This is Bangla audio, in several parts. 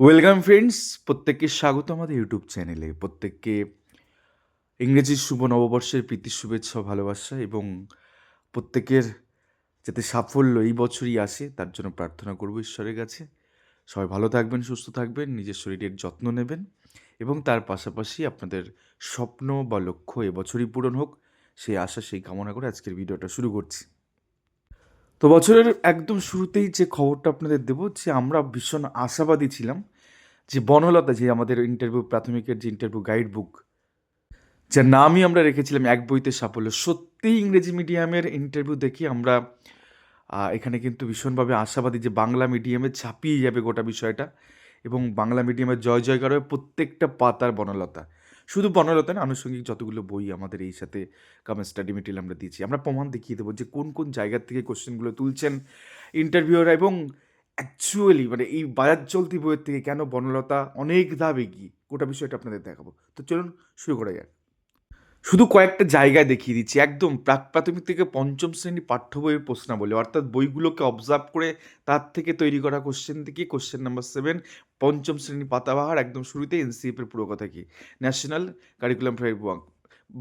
ওয়েলকাম ফ্রেন্ডস প্রত্যেককে স্বাগত আমাদের ইউটিউব চ্যানেলে প্রত্যেককে ইংরেজির শুভ নববর্ষের প্রীতি, শুভেচ্ছা ভালোবাসা এবং প্রত্যেকের যাতে সাফল্য এই বছরই আসে, তার জন্য প্রার্থনা করব ঈশ্বরের কাছে। সবাই ভালো থাকবেন, সুস্থ থাকবেন, নিজের শরীরের যত্ন নেবেন এবং তার পাশাপাশি আপনাদের স্বপ্ন বা লক্ষ্য এবছরই পূরণ হোক। সেই আশা, সেই কামনা করে আজকের ভিডিওটা শুরু করছি। তো বছরের একদম শুরুতেই যে খবরটা আপনাদের দেবো, যে আমরা ভীষণ আশাবাদী ছিলাম যে বনলতা যে আমাদের ইন্টারভিউ প্রাথমিকের যে ইন্টারভিউ গাইড বুক যার নামই আমরা রেখেছিলাম এক বইতে সাফল্য। সত্যিই ইংরেজি মিডিয়ামের ইন্টারভিউ দেখি আমরা এখানে কিন্তু ভীষণভাবে আশাবাদী যে বাংলা মিডিয়ামে ছাপিয়ে যাবে গোটা বিষয়টা এবং বাংলা মিডিয়ামের জয় জয়কার হবে প্রত্যেকটা পাতার বনলতা। শুধু বনলতা না, আনুষঙ্গিক যতগুলো বই আমাদের এই সাথে কাম স্টাডি মেটেরিয়াল আমরা দিয়েছি, আমরা প্রমাণ দেখিয়ে দেবো যে কোন কোন জায়গার থেকে কোশ্চেনগুলো তুলছেন ইন্টারভিউরা এবং অ্যাকচুয়ালি মানে এই বাজার চলতি বইয়ের থেকে কেন বনলতা অনেক ধাপ এগিয়ে, গোটা বিষয়টা আপনাদের দেখাবো। তো চলুন শুরু করা যাক। শুধু কয়েকটা জায়গায় দেখিয়ে দিচ্ছি। একদম প্রাক প্রাথমিক থেকে পঞ্চম শ্রেণি পাঠ্য বইয়ের প্রশ্নাবলী অর্থাৎ বইগুলোকে অবজার্ভ করে তার থেকে তৈরি করা কোশ্চেন থেকে কোশ্চেন নাম্বার সেভেন পঞ্চম শ্রেণি পাতাবাহার একদম শুরুতে এনসিএফের পুরো কথা কি? ন্যাশনাল কারিকুলাম ফ্রেমওয়ার্ক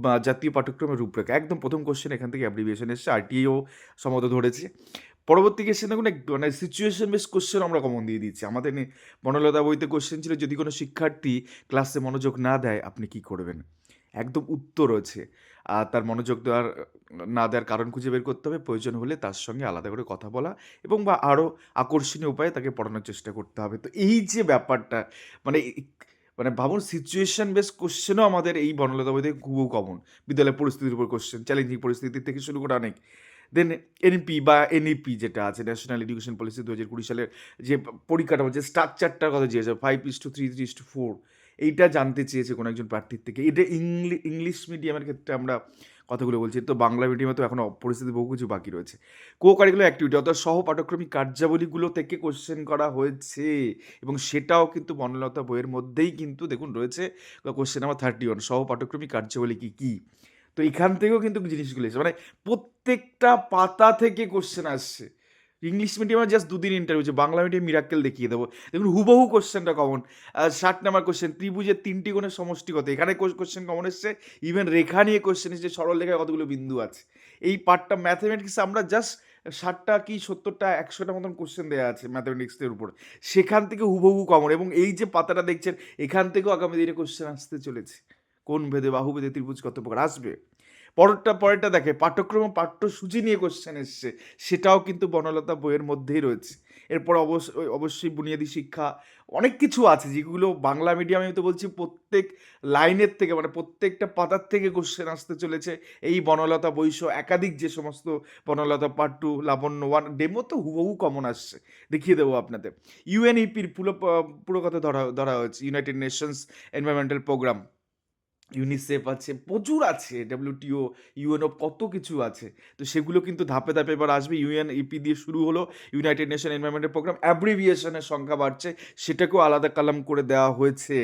বা জাতীয় পাঠ্যক্রমের রূপরেখা। একদম প্রথম কোশ্চেন এখান থেকে অ্যাব্রিভিয়েশন এসছে আরটিও সম্ভবত ধরেছে। পরবর্তী কেসে দেখুন মানে সিচুয়েশন বেস কোশ্চেন আমরা কমন দিয়ে দিচ্ছি। আমাদের বনলতা বইতে কোশ্চেন ছিল, যদি কোনো শিক্ষার্থী ক্লাসে মনোযোগ না দেয়, আপনি কি করবেন? একদম উত্তর রয়েছে আর তার মনোযোগ দেওয়ার, না দেওয়ার কারণ খুঁজে বের করতে হবে। প্রয়োজন হলে তার সঙ্গে আলাদা করে কথা বলা এবং বা আরও আকর্ষণীয় উপায়ে তাকে পড়ানোর চেষ্টা করতে হবে। তো এই যে ব্যাপারটা মানে মানে ভাবুন সিচুয়েশন বেস কোশ্চেনও আমাদের এই বনলতা বইতে খুব কমন বিদ্যালয় পরিস্থিতির উপর কোশ্চেন চ্যালেঞ্জিং পরিস্থিতি থেকে শুরু করে অনেক। দেন এনপি বা এনইপি যেটা আছে ন্যাশনাল এডুকেশন পলিসি দু হাজার কুড়ি সালের যে পরিকাঠামো, যে স্ট্রাকচারটার কথা চেয়েছে five is two three three is two four এইটা জানতে চেয়েছে কোনো একজন প্রার্থীর থেকে। এটা ইংলি, ইংলিশ মিডিয়ামের ক্ষেত্রে আমরা কথাগুলো বলছি। তো বাংলা মিডিয়ামে তো এখনও পরিস্থিতি বহু কিছু বাকি রয়েছে। কো কারিকুলার অ্যাক্টিভিটি অর্থাৎ সহ পাঠ্যক্রমিক কার্যাবলীগুলো থেকে কোশ্চেন করা হয়েছে এবং সেটাও কিন্তু বনলতা বইয়ের মধ্যেই কিন্তু দেখুন রয়েছে কোশ্চেন নাম্বার থার্টি ওয়ান সহ পাঠ্যক্রমিক কার্যাবলী কী কী? তো এখান থেকেও কিন্তু জিনিসগুলো এসেছে। মানে প্রত্যেকটা পাতা থেকে কোশ্চেন আসছে। ইংলিশ মিডিয়ামে জাস্ট দুদিন ইন্টারভিউ হচ্ছে, বাংলা মিডিয়াম মিরাক্কেল দেখিয়ে দেবো। দেখুন, হুবহু কোশ্চেনটা কমন ষাট নাম্বার কোশ্চেন ত্রিভুজের তিনটি কোণের সমষ্টি কত এখানে কোশ্চেন কমন এসছে ইভেন রেখা নিয়ে কোশ্চেন এসছে, সরল রেখায় কতগুলো বিন্দু আছে? এই পার্টটা ম্যাথামেটিক্স আমরা জাস্ট ষাটটা কি সত্তরটা, একশোটা মতন কোশ্চেন দেওয়া আছে ম্যাথামেটিক্সের উপর। সেখান থেকে হুবহু কমন এবং এই যে পাতাটা দেখছেন, এখান থেকেও আগামী দিনে কোশ্চেন আসতে চলেছে। কোন ভেদে বাহু ভেদে ত্রিভুজ কত প্রকার? আসবে? পরেরটা পরেরটা দেখে, পাঠ্যক্রম পাঠ্যসূচি নিয়ে কোশ্চেন এসছে। সেটাও কিন্তু বনলতা বইয়ের মধ্যেই রয়েছে। এরপর অবশ্যই অবশ্যই বুনিয়াদী শিক্ষা, অনেক কিছু আছে যেগুলো বাংলা মিডিয়ামে আমি তো বলছি প্রত্যেক লাইনের থেকে মানে প্রত্যেকটা পাতার থেকে কোশ্চেন আসতে চলেছে। এই বনলতা বৈশ্য একাধিক যে সমস্ত Banalata part two Labanya one demo তো হুবহু কমন আসছে। দেখিয়ে দেবো আপনাদের। ইউএনইপির পুরো পুরো কথা ধরা ধরা হয়েছে। United Nations environmental programme UNICEF আছে, প্রচুর আছে ডাব্লিউটিও ইউএনও কত কিছু আছে। তো সেগুলো কিন্তু ধাপে ধাপে এবার আসবে। ইউএন, ইপি দিয়ে শুরু হলো ইউনাইটেড নেশন এনভায়রনমেন্টাল প্রোগ্রাম অ্যাব্রিভিয়েশনের সংখ্যা বাড়ছে, সেটাকেও আলাদা কালাম করে দেওয়া হয়েছে।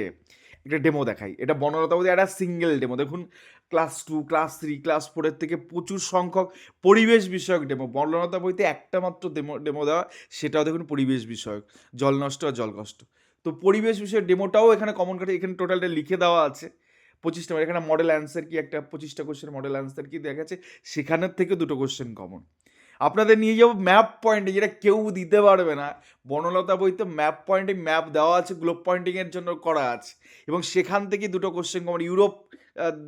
একটা ডেমো দেখাই। এটা বনলতা বলতে একটা সিঙ্গেল ডেমো দেখুন class two class three class ফোরের থেকে প্রচুর সংখ্যক পরিবেশ বিষয়ক ডেমো বনলতা বইতে একটা মাত্র ডেমো ডেমো দেওয়া, সেটাও দেখুন পরিবেশ বিষয়ক। জল নষ্ট আর জল কষ্ট। তো পরিবেশ বিষয়ক ডেমোটাও এখানে কমন কাটে এখানে টোটালটা লিখে দেওয়া আছে। পঁচিশটা এখানে মডেল অ্যান্সার কি? একটা পঁচিশটা কোশ্চেন মডেল অ্যান্সার কি দেখা যাচ্ছে সেখানের থেকে দুটো কোশ্চেন কমন আপনাদের নিয়ে যাব ম্যাপ পয়েন্টে যেটা কেউ দিতে পারবে না। বনলতা বইতে ম্যাপ পয়েন্টে ম্যাপ দেওয়া আছে গ্লোব পয়েন্টিংয়ের জন্য করা আছে। এবং সেখান থেকে দুটো কোশ্চেন কমন ইউরোপ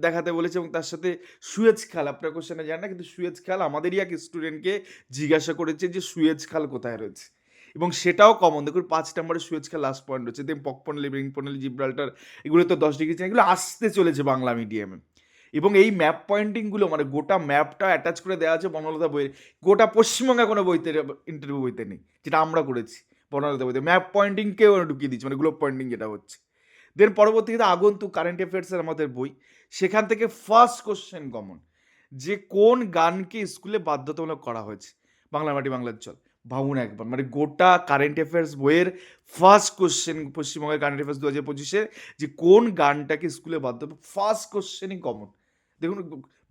দেখাতে বলেছে এবং তার সাথে সুয়েজ খাল, আপনার কোশ্চেনে জানেন না, কিন্তু সুয়েজ খাল আমাদেরই এক স্টুডেন্টকে জিজ্ঞাসা করেছে যে সুয়েজ খাল কোথায় রয়েছে। এবং সেটাও কমন দেখুন, পাঁচ সুয়েজ খাল লাস্ট পয়েন্ট রয়েছে দেন পকপনলি রিংপনলি জিব্রাল্টার, এগুলো তো দশ ডিগ্রি এগুলো আসতে চলেছে বাংলা মিডিয়ামে এবং এই ম্যাপ পয়েন্টিংগুলো মানে গোটা ম্যাপটা অ্যাটাচ করে দেওয়া আছে বনলতা বইয়ের গোটা পশ্চিমবঙ্গে কোনো বইতে ইন্টারভিউ বইতে নেই, যেটা আমরা করেছি বনলতা বইতে। ম্যাপ পয়েন্টিংকেও ঢুকিয়ে দিচ্ছি মানে গ্লোব পয়েন্টিং যেটা হচ্ছে। দেন পরবর্তীতে আগন্তুক কারেন্ট অ্যাফেয়ার্সের আমাদের বই। সেখান থেকে ফার্স্ট কোশ্চেন কমন যে কোন গানকে স্কুলে বাধ্যতামূলক করা হয়েছে? বাংলা মাটি বাংলার চল ভাবুন একবার। মানে গোটা কারেন্ট অ্যাফেয়ার্স বইয়ের ফার্স্ট কোশ্চেন পশ্চিমবঙ্গের কারেন্ট অ্যাফেয়ার্স দু হাজার পঁচিশে যে কোন গানটাকে স্কুলে বাধ্য ফার্স্ট কোশ্চেনই কমন দেখুন,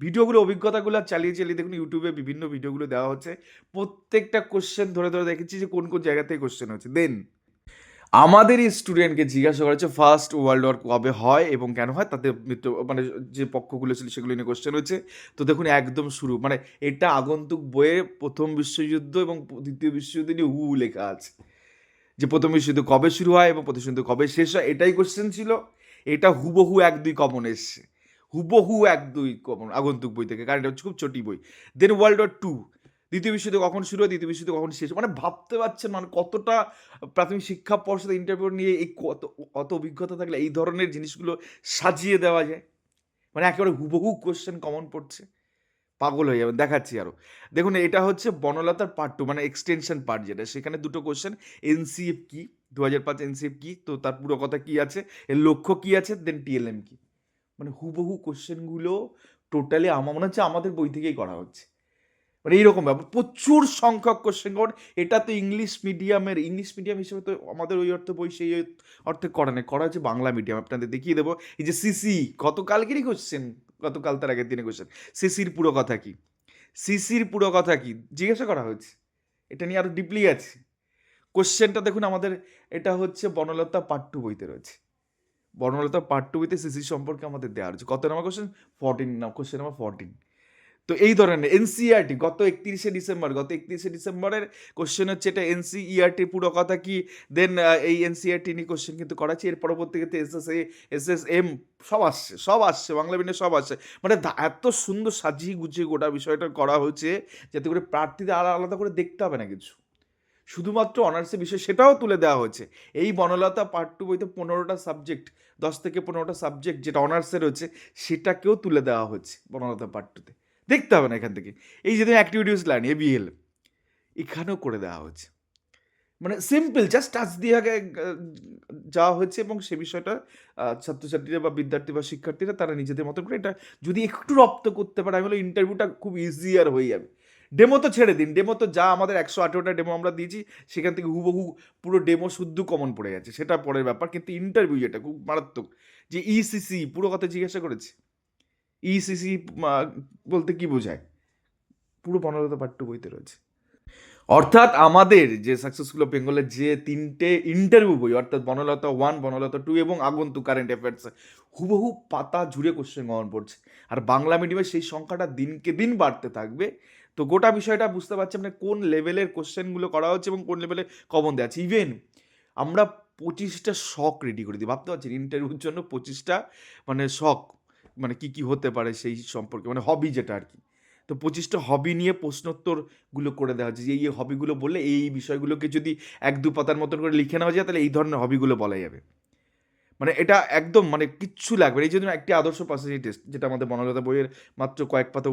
ভিডিওগুলো, অভিজ্ঞতাগুলো চালিয়ে চালিয়ে দেখুন ইউটিউবে বিভিন্ন ভিডিওগুলো দেওয়া হচ্ছে। প্রত্যেকটা কোশ্চেন ধরে ধরে দেখেছি যে কোন কোন জায়গা থেকে কোশ্চেন হচ্ছে। দেন আমাদের এই স্টুডেন্টকে জিজ্ঞাসা করা হচ্ছে ফার্স্ট ওয়ার্ল্ড ওয়ার কবে হয় এবং কেন হয়? তাতে মানে যে পক্ষগুলো ছিল সেগুলো নিয়ে কোশ্চেন হয়েছে তো দেখুন, একদম শুরু। মানে এটা আগন্তুক বইয়ে প্রথম বিশ্বযুদ্ধ এবং দ্বিতীয় বিশ্বযুদ্ধ নিয়ে হু লেখা আছে। যে প্রথম বিশ্বযুদ্ধ কবে শুরু হয় এবং প্রথম বিশ্বযুদ্ধ কবে শেষ হয়, এটাই কোশ্চেন ছিল। এটা হুবহু এক দুই কমন এসছে। হুবহু এক দুই কমন আগন্তুক বই থেকে। কারণ এটা হচ্ছে খুব ছোটি বই। দেন ওয়ার্ল্ড ওয়ার টু দ্বিতীয় বিশ্বযুদ্ধ কখন শুরু হয়, দ্বিতীয় বিশ্বযুদ্ধ কখন শেষ? মানে ভাবতে পারছেন মানে কতটা প্রাথমিক শিক্ষা পর্ষদ ইন্টারভিউ নিয়ে এই কত, অত অভিজ্ঞতা থাকলে এই ধরনের জিনিসগুলো সাজিয়ে দেওয়া যায়? মানে একেবারে হুবহু কোশ্চেন কমন পড়ছে। পাগল হয়ে যাবেন, দেখাচ্ছি আরও দেখুন, এটা হচ্ছে বনলতার পার্ট টু মানে এক্সটেনশন পার্ট যেটা। সেখানে দুটো কোশ্চেন এনসিএফ কি? দু হাজার পাঁচ এনসিএফ কি? তো তার পুরো কথা কি আছে? এর লক্ষ্য কি আছে? দেন টিএলএম কি? মানে হুবহু কোশ্চেনগুলো টোটালি আমার, মনে হচ্ছে আমাদের বই থেকেই করা হচ্ছে। মানে এইরকম ব্যাপার। প্রচুর সংখ্যক কোশ্চেন কারণ এটা তো ইংলিশ মিডিয়ামের ইংলিশ মিডিয়াম হিসেবে তো আমাদের ওই অর্থে বই সেই অর্থে করা নেই। করা হচ্ছে বাংলা মিডিয়াম আপনাদের দেখিয়ে দেবো। এই যে সিসি গতকালকেরই কোশ্চেন গতকাল তার আগের দিনে কোশ্চেন সিসির পুরো কথা কি? সিসির পুরো কথা কি? জিজ্ঞাসা করা হয়েছে। এটা নিয়ে আরও ডিপলি আছে। কোশ্চেনটা দেখুন, আমাদের এটা হচ্ছে বনলতা পার্ট টু বইতে রয়েছে। বর্ণলতা পার্ট টু বইতে সিসি সম্পর্কে আমাদের দেওয়া রয়েছে। কত number question fourteen question number fourteen তো এই ধরনের এনসিইআরটি গত একত্রিশে ডিসেম্বর, গত একত্রিশে ডিসেম্বরের কোশ্চেন হচ্ছে এটা এনসিইআরটি পুরো কথা কি? দেন এই এনসিইআরটি নিয়ে কোশ্চেন কিন্তু করাচ্ছি, এর পরবর্তীতে S S A S S M সব আসছে সব আসছে, বাংলা মিডিয়াম সব আসছে। মানে এত সুন্দর সাজিয়ে গুছিয়ে গোটা বিষয়টা করা হয়েছে, যাতে করে প্রার্থীদের আলাদা আলাদা করে দেখতে হবে না কিছু। শুধুমাত্র অনার্সের বিষয়, সেটাও তুলে দেওয়া হয়েছে। এই বনলতা পার্ট টু বইতে পনেরোটা সাবজেক্ট দশ থেকে পনেরোটা সাবজেক্ট যেটা অনার্সে রয়েছে, সেটাকেও তুলে দেওয়া হয়েছে বনলতা পার্ট টুতে দেখতে হবে না এখান থেকে। এই যে অ্যাক্টিভিটিস লাইন এ এবিএল এখানেও করে দেওয়া হচ্ছে। মানে সিম্পল জাস্ট টাচ দিয়ে আগে যাওয়া হয়েছে এবং সে বিষয়টা ছাত্রছাত্রীরা বা বিদ্যার্থী বা শিক্ষার্থীরা তারা নিজেদের মতো করে এটা যদি একটু রপ্ত করতে পারে আমি ইন্টারভিউটা খুব ইজিয়ার হয়ে যাবে। ডেমো তো ছেড়ে দিন। ডেমো তো যা আমাদের একশো আঠেরোটা ডেমো আমরা দিয়েছি, সেখান থেকে হুবহু পুরো ডেমো শুদ্ধ কমন পড়ে গেছে সেটা পরের ব্যাপার, কিন্তু ইন্টারভিউ যেটা, খুব মারাত্মক। যে ইসিসি পুরো কথা জিজ্ঞাসা করেছে। ইসিসি বলতে কি বোঝায়? পুরো বনলতা পাট্টু বইতে রয়েছে। অর্থাৎ আমাদের যে সাকসেসফুল অফ বেঙ্গলের যে তিনটে ইন্টারভিউ বই, অর্থাৎ বনলতা ওয়ান বনলতা টু এবং আগন্তুক কারেন্ট অ্যাফেয়ার্স হুবহু পাতা জুড়ে কোশ্চেন কমন পড়ছে। আর বাংলা মিডিয়ামে সেই সংখ্যাটা দিনকে দিন বাড়তে থাকবে। তো গোটা বিষয়টা বুঝতে পারছি আপনার কোন লেভেলের কোশ্চেনগুলো করা হচ্ছে এবং কোন লেভেলে কমন দেওয়া আছে। ইভেন আমরা পঁচিশটা শখ রেডি করে দিই। ভাবতে পারছেন ইন্টারভিউর জন্য পঁচিশটা মানে শখ মানে কি কি হতে পারে সেই সম্পর্কে মানে হবি যেটা আর কি তো পঁচিশটা হবি নিয়ে প্রশ্নোত্তরগুলো করে দেওয়া হচ্ছে যে, এই হবিগুলো বললে এই বিষয়গুলোকে যদি এক দু পাতার মতন করে লিখে নেওয়া যায়, তাহলে এই ধরনের হবিগুলো বলা যাবে। মানে এটা একদম মানে কিচ্ছু লাগবে। এই জন্য একটি আদর্শ পার্সোনালিটি টেস্ট যেটা আমাদের বনলতা বইয়ের মাত্র কয়েক পাতা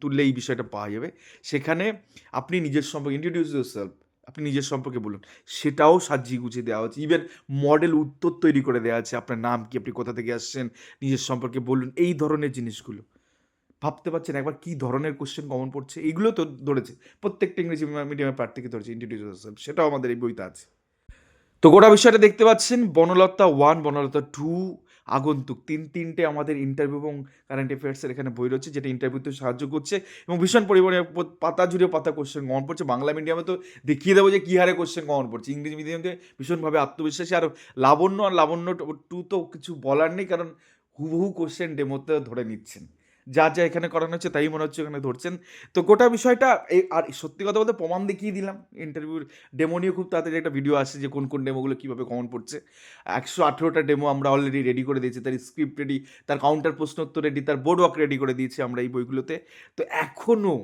তুললে এই বিষয়টা পাওয়া যাবে। সেখানে আপনি নিজের সম্পর্কে ইন্ট্রোডিউস ইউর সেলফ আপনি নিজের সম্পর্কে বলুন। সেটাও সাজিয়ে গুছিয়ে দেওয়া হচ্ছে। ইভেন মডেল উত্তর তৈরি করে দেওয়া আছে। আপনার নাম কি? আপনি কোথা থেকে আসছেন? নিজের সম্পর্কে বলুন। এই ধরনের জিনিসগুলো। ভাবতে পারছেন একবার কি ধরনের কোশ্চেন কমন পড়ছে? এইগুলো তো ধরেছে। প্রত্যেকটা ইংরেজি মিডিয়ামের প্রার্থীকে ধরেছে। ইন্ট্রোডিউস সেলফ সেটাও আমাদের এই বইতে আছে। তো গোটা বিষয়টা দেখতে পাচ্ছেন। বনলতা ওয়ান বনলতা টু আগন্তুক তিন তিনটে আমাদের ইন্টারভিউ এবং কারেন্ট অ্যাফেয়ার্সের এখানে বই রয়েছে, যেটা ইন্টারভিউতে সাহায্য করছে এবং ভীষণ পরিমাণে পাতা জুড়ে পাতা কোশ্চেন গ্রহণ পড়ছে বাংলা মিডিয়ামে তো দেখিয়ে দেবো যে কী হারে কোশ্চেন গ্রহণ পড়ছে ইংরেজি মিডিয়ামে ভীষণভাবে আত্মবিশ্বাসী আর লাবণ্য আর লাবণ্য টু তো কিছু বলার নেই, কারণ হুবহু কোশ্চেন ডেমোতে ধরে নিচ্ছেন। যা যা এখানে করানো হচ্ছে তাই মনে হচ্ছে এখানে ধরছেন। তো গোটা বিষয়টা এই আর সত্যি কথা বলতে প্রমাণ দেখিয়ে দিলাম। ইন্টারভিউর ডেমো নিয়ে খুব তাড়াতাড়ি একটা ভিডিও আসছে যে কোন কোন ডেমোগুলো কীভাবে কমন পড়ছে। একশো আঠেরোটা ডেমো আমরা অলরেডি রেডি করে দিয়েছি, তার স্ক্রিপ্ট রেডি তার কাউন্টার প্রশ্নোত্তর রেডি তার বোর্ড ওয়ার্ক রেডি করে দিয়েছি আমরা এই বইগুলোতে। তো এখনও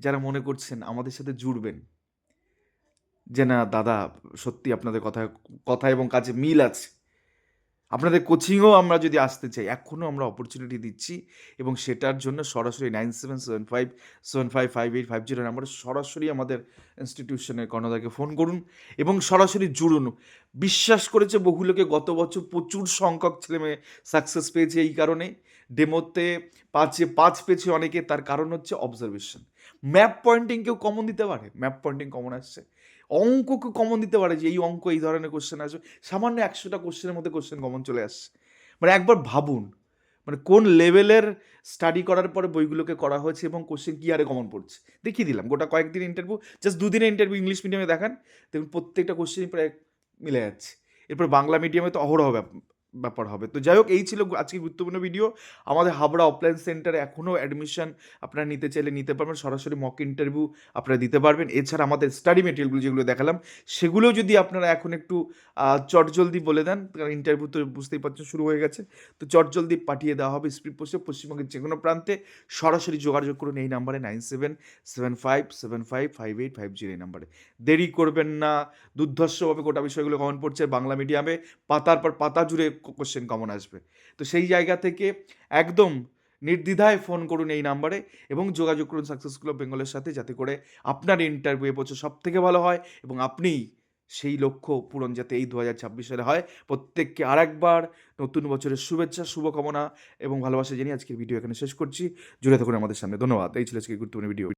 যারা মনে করছেন আমাদের সাথে জুড়বেন, যে না দাদা সত্যি আপনাদের কথা কথা এবং কাজে মিল আছে আপনাদের কোচিংও আমরা যদি আসতে চাই এখনও আমরা অপরচুনিটি দিচ্ছি এবং সেটার জন্য সরাসরি nine seven seven five seven five five eight five zero নাম্বারে সরাসরি আমাদের ইনস্টিটিউশনের কর্ণদাকে ফোন করুন এবং সরাসরি জুড়ুন। বিশ্বাস করেছে বহু লোকে গত বছর প্রচুর সংখ্যক ছেলেমেয়ে সাকসেস পেয়েছে এই কারণে। ডেমোতে পাঁচে, পাঁচ পেয়েছে অনেকে, তার কারণ হচ্ছে অবজারভেশন ম্যাপ পয়েন্টিং কেউ কমন দিতে পারে? ম্যাপ পয়েন্টিং কমন আসছে। অঙ্ককে কমন দিতে পারে যে এই অঙ্ক এই ধরনের কোশ্চেন আসবে। সামান্য একশোটা কোশ্চেনের মধ্যে কোশ্চেন কমন চলে আসছে। মানে একবার ভাবুন মানে কোন লেভেলের স্টাডি করার পরে বইগুলোকে করা হয়েছে এবং কোশ্চেন কী আরে কমন পড়ছে? দেখিয়ে দিলাম, গোটা কয়েকদিন ইন্টারভিউ জাস্ট দুদিনের ইন্টারভিউ ইংলিশ মিডিয়ামে দেখান, দেখুন প্রত্যেকটা কোশ্চেনই প্রায় মিলে যাচ্ছে। এরপর বাংলা মিডিয়ামে তো অহরহ ব্যাপার হবে। তো যাই হোক এই ছিল আজকে গুরুত্বপূর্ণ ভিডিও আমাদের হাবড়া অফলাইন সেন্টারে এখনও অ্যাডমিশন আপনারা নিতে চাইলে নিতে পারবেন। সরাসরি মক ইন্টারভিউ আপনারা দিতে পারবেন। এছাড়া আমাদের স্টাডি মেটেরিয়ালগুলো যেগুলো দেখালাম সেগুলো যদি আপনারা এখন একটু চটজলদি বলে দেন, কারণ ইন্টারভিউ তো বুঝতেই পারছেন শুরু হয়ে গেছে। তো চটজলদি পাঠিয়ে দেওয়া হবে স্পিড পোস্টে। পশ্চিমবঙ্গের যে কোনো প্রান্তে সরাসরি যোগাযোগ করুন এই নাম্বারে nine seven seven five seven five five eight five zero এই নাম্বারে দেরি করবেন না। দুর্ধর্ষভাবে গোটা বিষয়গুলো কমন পড়ছে বাংলা মিডিয়ামে পাতার পর পাতা জুড়ে কোশ্চেন কমন আসবে। তো সেই জায়গা থেকে একদম নির্দ্বিধায় ফোন করুন এই নাম্বারে এবং যোগাযোগ করুন সাকসেস ক্লাব বেঙ্গলের সাথে, যাতে করে আপনার ইন্টারভিউ এবছর সব থেকে ভালো হয় এবং আপনি সেই লক্ষ্য পূরণ যাতে এই দু হাজার ছাব্বিশ সালে হয়। প্রত্যেককে আরেকবার নতুন বছরের শুভেচ্ছা, শুভকামনা এবং ভালোবাসা জানিয়ে আজকের ভিডিও এখানে শেষ করছি। জুড়ে থাকুন আমাদের সামনে। ধন্যবাদ। এই ছিল আজকে গুরুত্বপূর্ণ ভিডিও